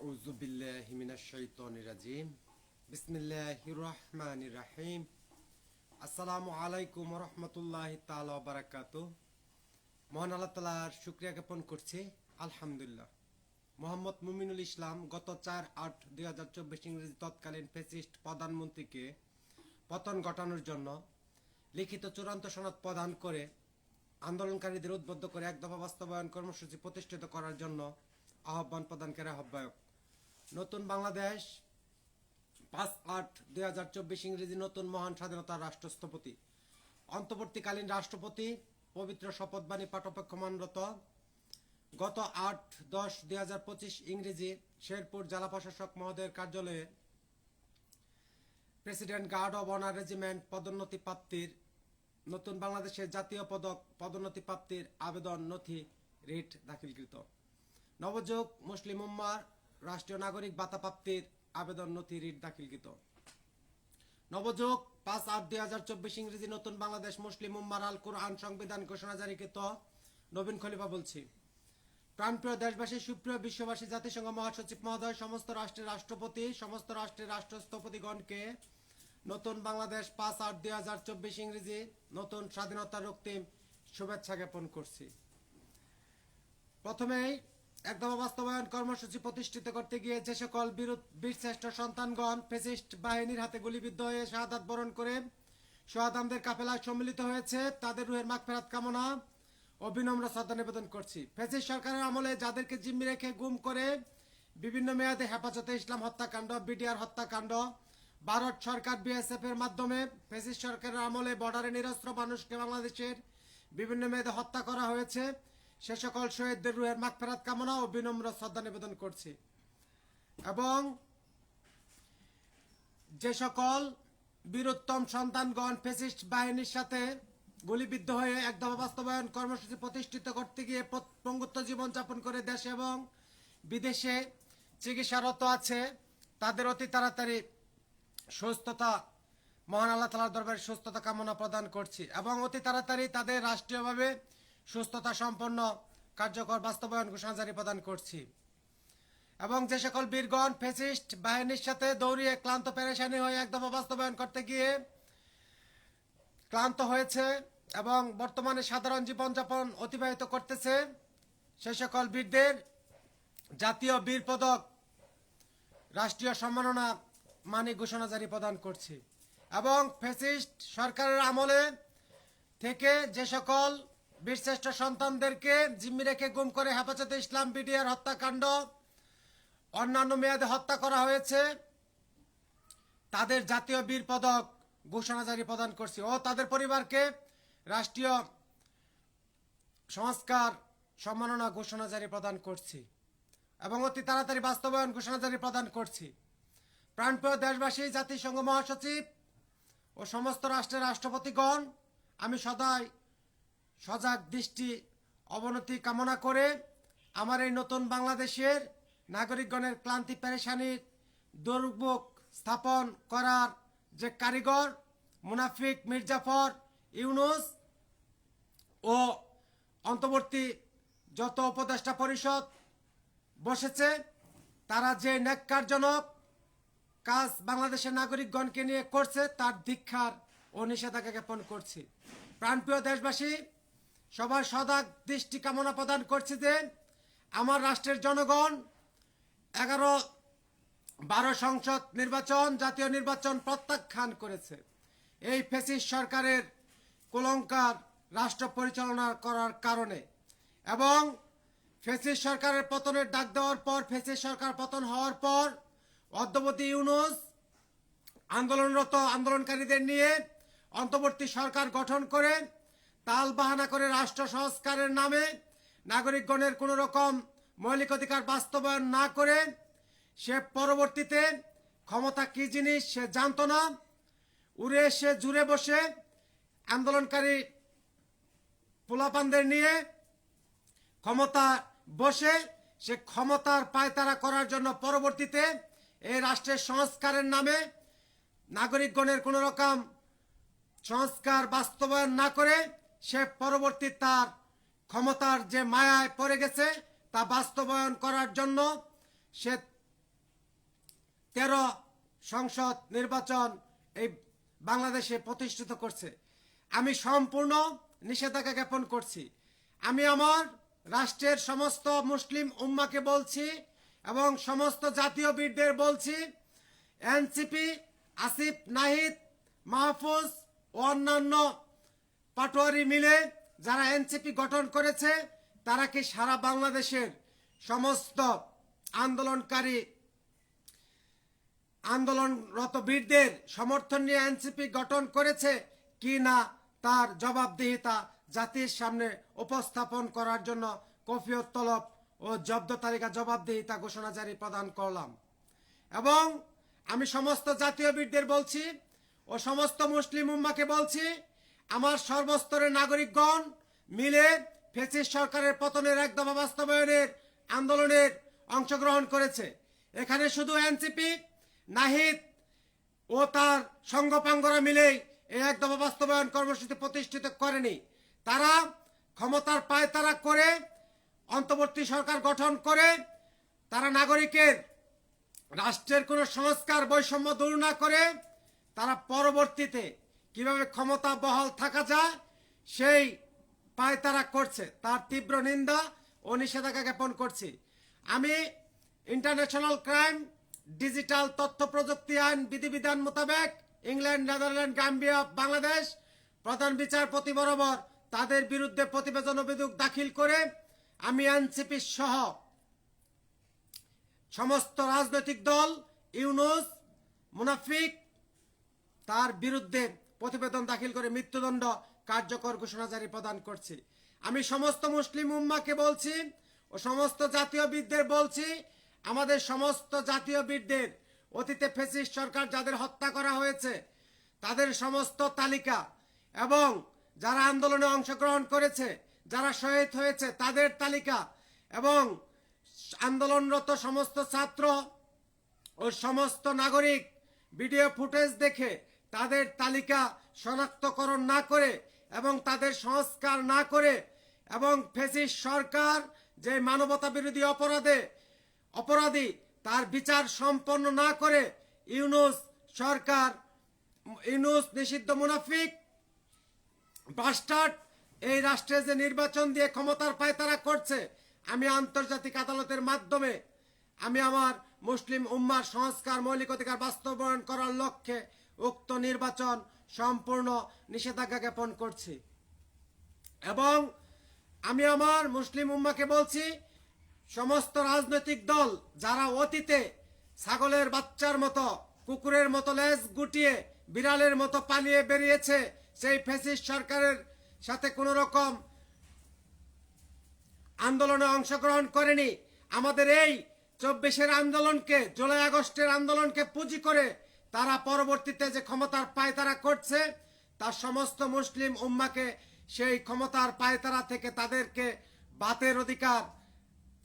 أعوذ بالله من الشيطان الرجيم بسم الله الرحمن الرحيم আসসালামু আলাইকুম রহমতুল্লাহ তালা বারাকাত মহান আল্লাহ তালার শুক্রিয়া জ্ঞাপন করছি আলহামদুলিল্লাহ মোহাম্মদ মুমিনুল ইসলাম গত চার আট দুই হাজার চব্বিশ ইংরেজি তৎকালীন ফেসিস্ট প্রধানমন্ত্রীকে পতন ঘটানোর জন্য লিখিত চূড়ান্ত সনদ প্রদান করে আন্দোলনকারীদের উদ্বুদ্ধ করে এক দফা বাস্তবায়ন কর্মসূচি প্রতিষ্ঠিত করার জন্য আহ্বান প্রদানকারী আহ্বায়ক নতুন বাংলাদেশ, পাঁচ আট দুই হাজার চব্বিশ ইংরেজি নতুন মহান স্বাধীনতার রাষ্ট্রস্থপতি। অন্তর্বর্তীকালীন রাষ্ট্রপতি, পবিত্র শপথবাণী পাঠপক্ষমানরত গত আট দশ দুই হাজার পঁচিশ ইংরেজি শেরপুর জেলা প্রশাসক মহোদয়ের কার্যালয়ে president guard of honour regiment পদোন্নতি প্রাপ্তির, নতুন বাংলাদেশের জাতীয় পদক পদোন্নতি প্রাপ্তির আবেদন নথি রিট দাখিলকৃত। নবযোগ মুসলিম উম্মার রাষ্ট্রীয় নাগরিক ভাতা প্রাপ্তির আবেদন নথি রিট দাখিলকৃত। নবযোগ, পাঁচ আট দুই হাজার চব্বিশ ইংরেজি নতুন বাংলাদেশ মুসলিম উম্মার আল কোরআন সংবিধান ঘোষণা জারিকৃত, নবীন খলিফা বলছি। প্রাণপ্রিয় দেশবাসী, সুপ্রিয় বিশ্ববাসী, জাতিসংঘ মহাসচিব মহোদয়, সমস্ত রাষ্ট্রের রাষ্ট্রপতি, সমস্ত রাষ্ট্রের রাষ্ট্রস্থপতিগণকে নতুন বাংলাদেশ পাঁচ আট দুই হাজার চব্বিশ ইংরেজি নতুন স্বাধীনতার রক্তিম শুভেচ্ছা জ্ঞাপন করছি। প্রথমেই একদম বাস্তবায়ন কর্মসূচি প্রতিষ্ঠিত করতে গিয়ে যে সকল বীর- বীরশ্রেষ্ঠ সন্তানগণ ফেসিস্ট বাহিনীর হাতে গুলিবিদ্ধ হয়ে শাহাদাত বরণ করে সোহাদামদের কাফেলায় সম্মিলিত হয়েছে, তাদের রুহের মাগফেরাত কামনা ও বিনম্র শ্রদ্ধা নিবেদন করছি। ফেসিস্ট সরকারের আমলে যাদেরকে জিম্মি রেখে গুম করে বিভিন্ন মেয়াদে হেফাজতে ইসলাম হত্যাকাণ্ড, বিডিআর হত্যাকাণ্ড, ভারত সরকার বিএসএফ এর মাধ্যমে ফেসিস্ট সরকারের আমলে বর্ডারে নিরস্ত্র মানুষকে বাংলাদেশের বিভিন্ন মেয়াদে হত্যা করা হয়েছে। সে সকল শহীদদের রুহের মাগফেরাত কামনা ও বিনম্র শ্রদ্ধা নিবেদন করছি। এবং যে সকল বীরোত্তম সন্তানগণ, ফেসিস্ট বাহিনীর সাথে গুলিবিদ্ধ হয়ে এক বাস্তবায়ন কর্মসূচি প্রতিষ্ঠিত করতে গিয়ে পঙ্গুত্ব জীবনযাপন করে দেশে এবং বিদেশে চিকিৎসারত আছে, তাদের অতি তাড়াতাড়ি সুস্থতা, মহান আল্লাহ তালার দরবারে সুস্থতা কামনা প্রদান করছি। এবং অতি তাড়াতাড়ি তাদের রাষ্ট্রীয়ভাবে সুস্থতা সম্পন্ন, কার্যকর বাস্তবায়ন ঘোষণা জারি প্রদান করছি। এবং যে সকল বীরগণ, ফেসিস্ট বাহিনীর সাথে দৌড়িয়ে ক্লান্ত, পেরেশানি হয়ে একদম বাস্তবায়ন করতে গিয়ে ক্লান্ত হয়েছে এবং বর্তমানে সাধারণ জীবনযাপন অতিবাহিত করতেছে, সে সকল বীরদের জাতীয় বীর পদক, রাষ্ট্রীয় সম্মাননা মানি ঘোষণা জারি প্রদান করছি। এবং ফেসিস্ট সরকারের আমলে থেকে যে সকল বীরশ্রেষ্ঠ সন্তানদেরকে জিম্মি রেখে গুম করে হেফাজতে ইসলাম, বিডিআর হত্যাকাণ্ড, অন্যান্য মেয়াদে হত্যা করা হয়েছে। তাদের জাতীয় বীর পদক ঘোষণা জারি প্রদান করছি। ও তাদের পরিবারকে রাষ্ট্রীয় সংস্কার সম্মাননা ঘোষণা জারি প্রদান করছি এবং অতি তাড়াতাড়ি বাস্তবায়ন ঘোষণা জারি প্রদান করছি। প্রাণপ্রিয় দেশবাসী, জাতিসংঘ মহাসচিব ও সমস্ত রাষ্ট্রের রাষ্ট্রপতিগণ, আমি সদাই সজাগ দৃষ্টি, অবনতি কামনা করে আমার এই নতুন বাংলাদেশের নাগরিকগণের ক্লান্তি পেরেশানির দুর্ভোগ স্থাপন করার যে কারিগর, মুনাফিক মির্জাফর ইউনুস ও অন্তর্বর্তী যত উপদেষ্টা পরিষদ বসেছে, তারা যে ন্যাক্কারজনক কাজ বাংলাদেশের নাগরিকগণকে নিয়ে করছে, তার দীক্ষার ও নিষেধাজ্ঞা জ্ঞাপন করছি। প্রাণপ্রিয় দেশবাসী সবার সদাগ দৃষ্টি কামনা প্রদান করছি যে আমার রাষ্ট্রের জনগণ এগারো বারো সংসদ নির্বাচন, জাতীয় নির্বাচন প্রত্যাখ্যান করেছে। এই ফেসিস সরকারের কুলঙ্কার রাষ্ট্র পরিচালনা করার কারণে। এবং ফেসিস সরকারের পতনের ডাক দেওয়ার পর, ফেসিস সরকার পতন হওয়ার পর অদ্যবতী ইউনুস আন্দোলনরত আন্দোলনকারীদের নিয়ে অন্তর্বর্তী সরকার গঠন করে তাল বাহানা করে রাষ্ট্র সংস্কারের নামে নাগরিকগণের কোনো রকম মৌলিক অধিকার বাস্তবায়ন না করে সে পরবর্তীতে ক্ষমতা কি জিনিস সে জানতো না। উড়ে এসে জুড়ে বসে আন্দোলনকারী পোলাপানদের নিয়ে ক্ষমতা বসে সে ক্ষমতার পায়তারা করার জন্য পরবর্তীতে এই রাষ্ট্রের সংস্কারের নামে নাগরিকগণের কোনো রকম সংস্কার বাস্তবায়ন না করে সে পরবর্তী তার ক্ষমতার যে মায়ায় পড়ে গেছে তা বাস্তবায়ন করার জন্য সে তেরো সংসদ নির্বাচন এই বাংলাদেশে প্রতিষ্ঠিত করছে। আমি সম্পূর্ণ নিষেধাজ্ঞা জ্ঞাপন করছি। আমি আমার রাষ্ট্রের সমস্ত মুসলিম উম্মাকে বলছি এবং সমস্ত জাতীয় বীরদের বলছি, এনসিপি, আসিফ, নাহিদ, মাহফুজ ও অন্যান্য পাটোয়ারি মিলে যারা এনসিপি গঠন করেছে, তারা কি সারা বাংলাদেশের সমস্ত আন্দোলনকারী, আন্দোলনরত বীরদের সমর্থন নিয়ে এনসিপি গঠন করেছে কি না তার জবাবদিহিতা জাতির সামনে উপস্থাপন করার জন্য কফিয়ত, তলব ও জব্দ তালিকা জবাবদিহিতা ঘোষণা জারি প্রদান করলাম। এবং আমি সমস্ত জাতীয় বীরদের বলছি ও সমস্ত মুসলিম উম্মাকে বলছি আমার সর্বস্তরের নাগরিকগণ মিলে ফেসিস সরকারের পতনের একদম বাস্তবায়নের আন্দোলনের অংশগ্রহণ করেছে। এখানে শুধু এনসিপি নাহিদ ও তার সঙ্গপাঙ্গরা মিলেই এই একদম বাস্তবায়ন কর্মসূচি প্রতিষ্ঠিত করেনি। তারা ক্ষমতার পায়তারা করে, অন্তর্বর্তী সরকার গঠন করে, তারা নাগরিকের রাষ্ট্রের কোনো সংস্কার, বৈষম্য দূর না করে, তারা পরবর্তীতে কীভাবে ক্ষমতা বহাল থাকা যায়, সেই পায়তারা করছে। তার তীব্র নিন্দা ও নিষেধাজ্ঞা জ্ঞাপন করছি। আমি ইন্টারন্যাশনাল ক্রাইম, ডিজিটাল তথ্য প্রযুক্তি আইন বিধিবিধান মোতাবেক ইংল্যান্ড, নেদারল্যান্ড, গাম্বিয়া, বাংলাদেশ প্রধান বিচারপতি বরাবর তাদের বিরুদ্ধে প্রতিবেদন অভিযোগ দাখিল করে আমি এনসিপি সহ সমস্ত রাজনৈতিক দল, ইউনুস, মুনাফিক, তার বিরুদ্ধে প্রতিবেদন দাখিল করে মৃত্যুদণ্ড কার্যকর ঘোষণা জারি প্রদান করছি। আমি সমস্ত মুসলিম উম্মাকে বলছি ও সমস্ত জাতীয় বীরদের বলছি, আমাদের সমস্ত জাতীয় বীরদের, অতীতে ফেসিস সরকার যাদের হত্যা করা হয়েছে, তাদের সমস্ত তালিকা এবং যারা আন্দোলনে অংশগ্রহণ করেছে, যারা শহীদ হয়েছে, তাদের তালিকা এবং আন্দোলনরত সমস্ত ছাত্র ও সমস্ত নাগরিক ভিডিও ফুটেজ দেখে তাদের তালিকা শনাক্তকরণ না করে এবং তাদের সংস্কার না করে এবং ফেসিস সরকার যে মানবতা বিরোধী অপরাধে অপরাধী তার বিচার সম্পন্ন না করে ইউনুস সরকার, ইউনুস নিষিদ্ধ মুনাফিক, বাস্টার্ড, এই রাষ্ট্রে যে নির্বাচন দিয়ে ক্ষমতার পায়তারা করছে, আমি আন্তর্জাতিক আদালতের মাধ্যমে আমি আমার মুসলিম উম্মার সংস্কার, মৌলিক অধিকার বাস্তবায়ন করার লক্ষ্যে উক্ত নির্বাচন সম্পূর্ণ নিষেধাজ্ঞা জ্ঞাপন করছে। এবং আমি আমার মুসলিম উম্মাকে বলছি, সমস্ত রাজনৈতিক দল যারা অতীতে ছাগলের বাচ্চার মতো, কুকুরের মতো লেজ গুটিয়ে, বিড়ালের মতো পালিয়ে বেরিয়েছে, সেই ফেসিস্ট সরকারের সাথে কোনো রকম আন্দোলনে অংশগ্রহণ করেনি। আমাদের এই চব্বিশের আন্দোলনকে, জুলাই আগস্টের আন্দোলনকে পুঁজি করে তারা পরবর্তীতে যে ক্ষমতার পায়তারা করছে, তার সমস্ত মুসলিম উম্মাকে সেই ক্ষমতার পায়তারা থেকে তাদেরকে বাতের অধিকার,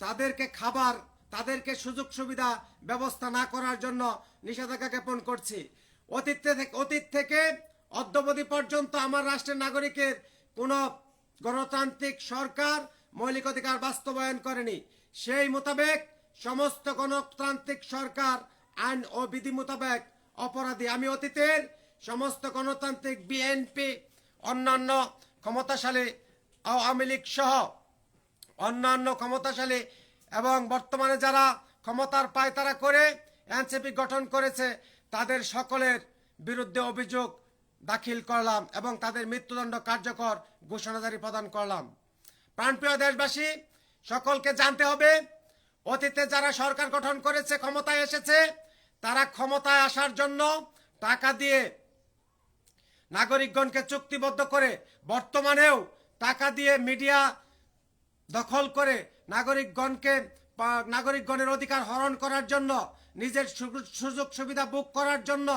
তাদেরকে খাবার, তাদেরকে সুযোগ সুবিধা ব্যবস্থা না করার জন্য নিষেধাজ্ঞা জ্ঞাপন করছি। অতীত থেকে অতীত থেকে অদ্যবধি পর্যন্ত আমার রাষ্ট্রের নাগরিকের কোনো গণতান্ত্রিক সরকার মৌলিক অধিকার বাস্তবায়ন করেনি। সেই মোতাবেক সমস্ত গণতান্ত্রিক সরকার, আইন ও বিধি মোতাবেক অপরাধী। আমি অতীতের সমস্ত গণতান্ত্রিক বিএনপি, অন্যান্য ক্ষমতাশালী আওয়ামী লীগ সহ অন্যান্য ক্ষমতাশালী এবং বর্তমানে যারা ক্ষমতার পায়তারা করে এনসিপি গঠন করেছে, তাদের সকলের বিরুদ্ধে অভিযোগ দাখিল করলাম এবং তাদের মৃত্যুদণ্ড কার্যকর ঘোষণা জারি প্রদান করলাম। প্রাণপ্রিয় দেশবাসী, সকলকে জানতে হবে, অতীতে যারা সরকার গঠন করেছে, ক্ষমতায় এসেছে তারা ক্ষমতায় আসার জন্য টাকা দিয়ে নাগরিকগণকে চুক্তিবদ্ধ করে বর্তমানেও টাকা দিয়ে মিডিয়া দখল করে নাগরিকগণকে নাগরিকগণের অধিকার হরণ করার জন্য, নিজের সুযোগ সুবিধা বুক করার জন্য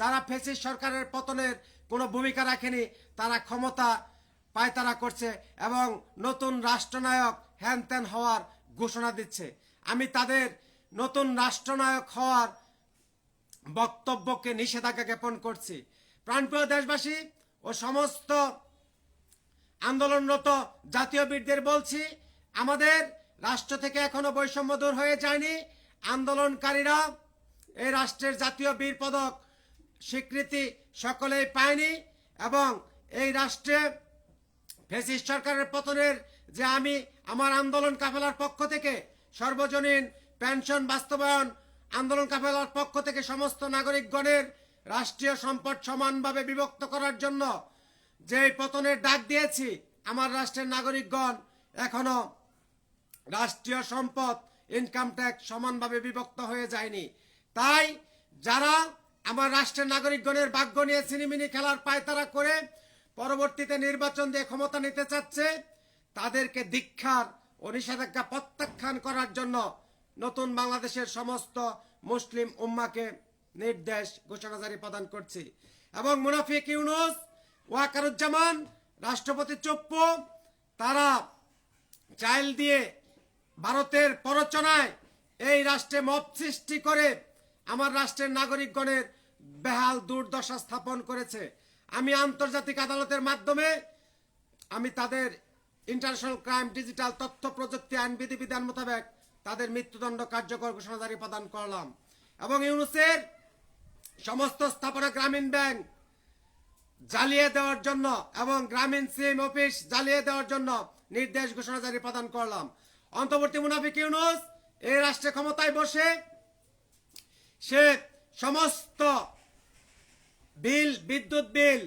যারা ফেসিস সরকারের পতনের কোনো ভূমিকা রাখেনি, তারা ক্ষমতা পায়তারা করছে এবং নতুন রাষ্ট্রনায়ক হ্যান ত্যান হওয়ার ঘোষণা দিচ্ছে। আমি তাদের নতুন রাষ্ট্রনায়ক হওয়ার বক্তব্যকে নিষেধাজ্ঞা জ্ঞাপন করছি। প্রাণপ্রিয় দেশবাসী ও সমস্ত আন্দোলনরত জাতীয় বীরদের বলছি, আমাদের রাষ্ট্র থেকে এখনও বৈষম্য দূর হয়ে যায়নি। আন্দোলনকারীরা এই রাষ্ট্রের জাতীয় বীর পদক স্বীকৃতি সকলেই পায়নি এবং এই রাষ্ট্রে ফেসিস্ট সরকারের পতনের যে আমি, আমার আন্দোলন কাফেলার পক্ষ থেকে সর্বজনীন পেনশন বাস্তবায়ন আন্দোলন কাফেলার পক্ষ থেকে সমস্ত নাগরিকগণের রাষ্ট্রীয় সম্পদ সমানভাবে বিভক্ত করার জন্য যে পতনের ডাক দিয়েছি, আমার রাষ্ট্রের নাগরিকগণ এখনও রাষ্ট্রীয় সম্পদ ইনকাম ট্যাক্স সমানভাবে বিভক্ত হয়ে যায়নি। তাই যারা আমার রাষ্ট্রের নাগরিকগণের ভাগ্য নিয়ে সিনেমিনি খেলার পায়তারা করে পরবর্তীতে নির্বাচন দিয়ে ক্ষমতা নিতে চাচ্ছে, তাদেরকে দীক্ষার ও নিষেধাজ্ঞা প্রত্যাখ্যান করার জন্য নতুন বাংলাদেশের সমস্ত মুসলিম উম্মাকে নির্দেশ ঘোষণা জারি প্রদান করছি। এবং মুনাফিক ইউনুস, ওয়াকারুজ্জামান, রাষ্ট্রপতি চুপ্পু, তারা চাইল দিয়ে ভারতের প্ররোচনায় এই রাষ্ট্রে মব সৃষ্টি করে আমার রাষ্ট্রের নাগরিকগণের বেহাল দুর্দশা স্থাপন করেছে। আমি আন্তর্জাতিক আদালতের মাধ্যমে আমি তাদের ইন্টারন্যাশনাল ক্রাইম ডিজিটাল তথ্য প্রযুক্তি আইন বিধিবিধান মোতাবেক তাদের মৃত্যুদণ্ড কার্যকর ঘোষণা জারি প্রদান করলাম। এবং ইউনুসের সমস্ত স্থাপনা গ্রামীণ ব্যাংক জ্বালিয়ে দেওয়ার জন্য এবং গ্রামীণ সিএম অফিস জ্বালিয়ে দেওয়ার জন্য নির্দেশ ঘোষণা জারি প্রদান করলাম। অন্তর্বর্তী মুনাফিক ইউনুস এই রাষ্ট্রে ক্ষমতায় বসে সে সমস্ত বিল, বিদ্যুৎ বিল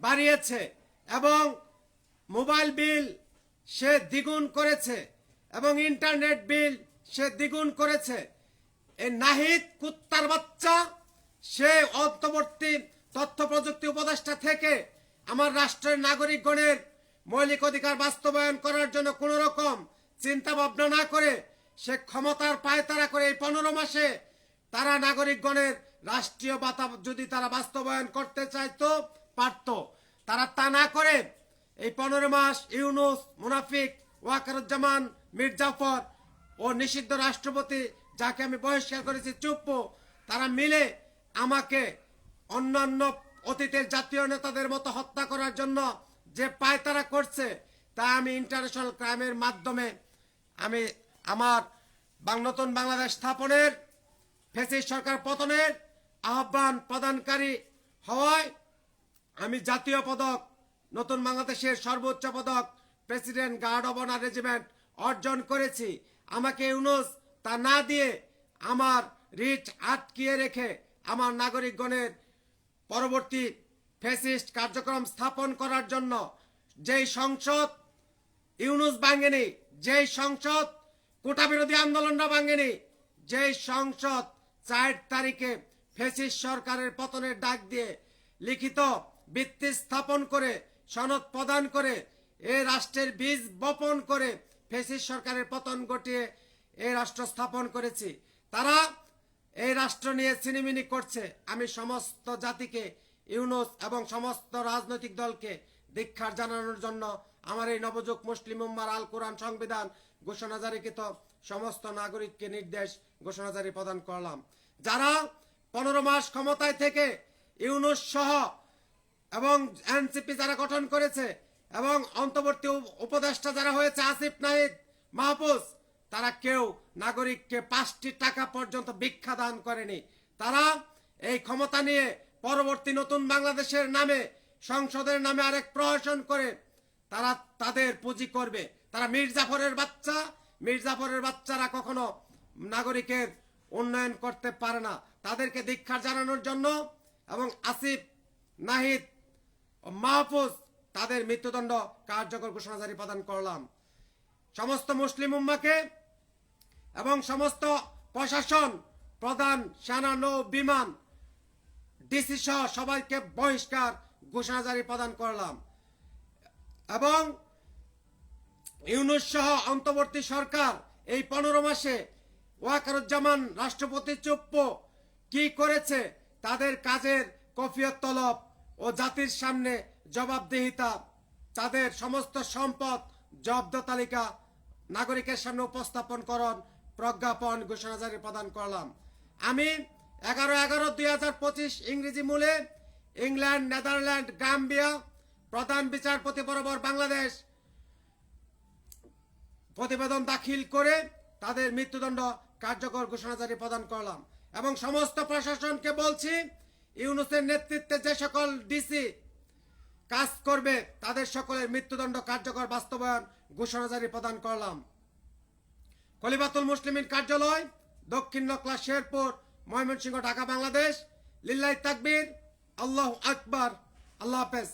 বাড়িয়েছে এবং মোবাইল বিল সে দ্বিগুণ করেছে। এবং ইন্টারনেট বিল সে দ্বিগুণ করেছে। এই নাহিদ কুত্তার বাচ্চা, সে অন্তর্বর্তী তথ্য প্রযুক্তি উপদেষ্টা থেকে আমার রাষ্ট্রের নাগরিকগণের মৌলিক অধিকার বাস্তবায়ন করার জন্য কোন রকম চিন্তা ভাবনা না করে সে ক্ষমতার পায়তারা করে এই পনেরো মাসে তারা নাগরিকগণের রাষ্ট্রীয় বাতা যদি তারা বাস্তবায়ন করতে চাইতো, পারত। তারা তা না করে এই পনেরো মাস ইউনুস, মুনাফিক, ওয়াকারুজ্জামান মির্জাফর ও নিষিদ্ধ রাষ্ট্রপতি যাকে আমি বহিষ্কার করেছি চুপ্প, তারা মিলে আমাকে অন্যান্য অতীতের জাতীয় নেতাদের মতো হত্যা করার জন্য যে পায়তারা করছে, তা আমি ইন্টারন্যাশনাল ক্রাইমের মাধ্যমে আমি আমার নতুন বাংলাদেশ স্থাপনের, ফেসিস সরকার পতনের আহ্বান প্রদানকারী হওয়ায় আমি জাতীয় পদক, নতুন বাংলাদেশের সর্বোচ্চ পদক, president guard of honour regiment অর্জন করেছি। আমাকে ইউনুস তা না দিয়ে আমার রিট আটকিয়ে রেখে আমার নাগরিকগণের পরবর্তী ফেসিস্ট কার্যক্রম স্থাপন করার জন্য যেই সংসদ ইউনুস ভাঙেনি, যেই সংসদ কোটা বিরোধী আন্দোলনটা ভাঙেনি, যেই সংসদ চার তারিখে ফেসিস সরকারের পতনের ডাক দিয়ে লিখিত ভিত্তি স্থাপন করে সনদ প্রদান করে এ রাষ্ট্রের বীজ বপন করে ফেসিস সরকারের পতন ঘটিয়ে এই রাষ্ট্র স্থাপন করেছি। তারা এই রাষ্ট্র নিয়ে সিনেমিনি করছে। আমি সমস্ত জাতিকে, ইউনুস এবং সমস্ত রাজনৈতিক দলকে দীক্ষার জানানোর জন্য আমার এই নবযুগ মুসলিম উম্মার আল কোরআন সংবিধান ঘোষণা জারিকৃত সমস্ত নাগরিককে নির্দেশ ঘোষণা জারি প্রদান করলাম। যারা পনেরো মাস ক্ষমতায় থেকে ইউনুস সহ এবং এনসিপি যারা গঠন করেছে এবং অন্তর্বর্তী উপ- উপদেষ্টা যারা হয়েছে, আসিফ নাহিদ মাহফুজ, তারা কেউ নাগরিককে পাঁচটি টাকা পর্যন্ত ভিক্ষা দান করেনি। তারা এই ক্ষমতা নিয়ে পরবর্তী নতুন বাংলাদেশের নামে, সংসদের নামে আরেক প্রহসন করে তারা তাদের পুঁজি করবে। তারা মির্জাফরের বাচ্চা, মির্জাফরের বাচ্চারা কখনো নাগরিকের উন্নয়ন করতে পারে না। তাদেরকে দীক্ষা জানানোর জন্য এবং আসিফ নাহিদ মাহফুজ তাদের মৃত্যুদণ্ড কার্যকর ঘোষণা জারি প্রদান করলাম। সমস্ত মুসলিম উম্মাকে এবং সমস্ত প্রশাসন, প্রধান সেনা, নৌ, বিমান, ডিসি সহ সবাইকে বহিষ্কার ঘোষণা জারি প্রদান করলাম। এবং ইউনুস সহ অন্তর্বর্তী সরকার এই পনেরো মাসে ওয়াকারুজ্জামান রাষ্ট্রপতি চুপ্প কি করেছে, তাদের কাজের কফিয়ত, তলব ও জাতির সামনে জবাবদিহিতা, তাদের সমস্ত সম্পদ জব্দ তালিকা নাগরিকের সামনে উপস্থাপন করণ প্রজ্ঞাপন ঘোষণা জারি প্রদান করলাম। আমি এগারো এগারো দুই হাজার পঁচিশ ইংরেজি মূলে ইংল্যান্ড, নেদারল্যান্ড, গাম্বিয়া প্রধান বিচারপতি বরাবর বাংলাদেশ প্রতিবেদন দাখিল করে তাদের মৃত্যুদণ্ড কার্যকর ঘোষণা জারি প্রদান করলাম। এবং সমস্ত প্রশাসনকে বলছি, ইউনুসের নেতৃত্বে যে সকল ডিসি কাজ করবে, তাদের সকলের মৃত্যুদণ্ড কার্যকর বাস্তবায়ন ঘোষণা জারি প্রদান করলাম। কলিবাতুল মুসলিমিন কার্যালয়, দক্ষিণ নকলা শেরপুর, ময়মনসিংহ, ঢাকা, বাংলাদেশ। লিল্লাই তাকবীর। আল্লাহ আকবর। আল্লাহ হাফেজ।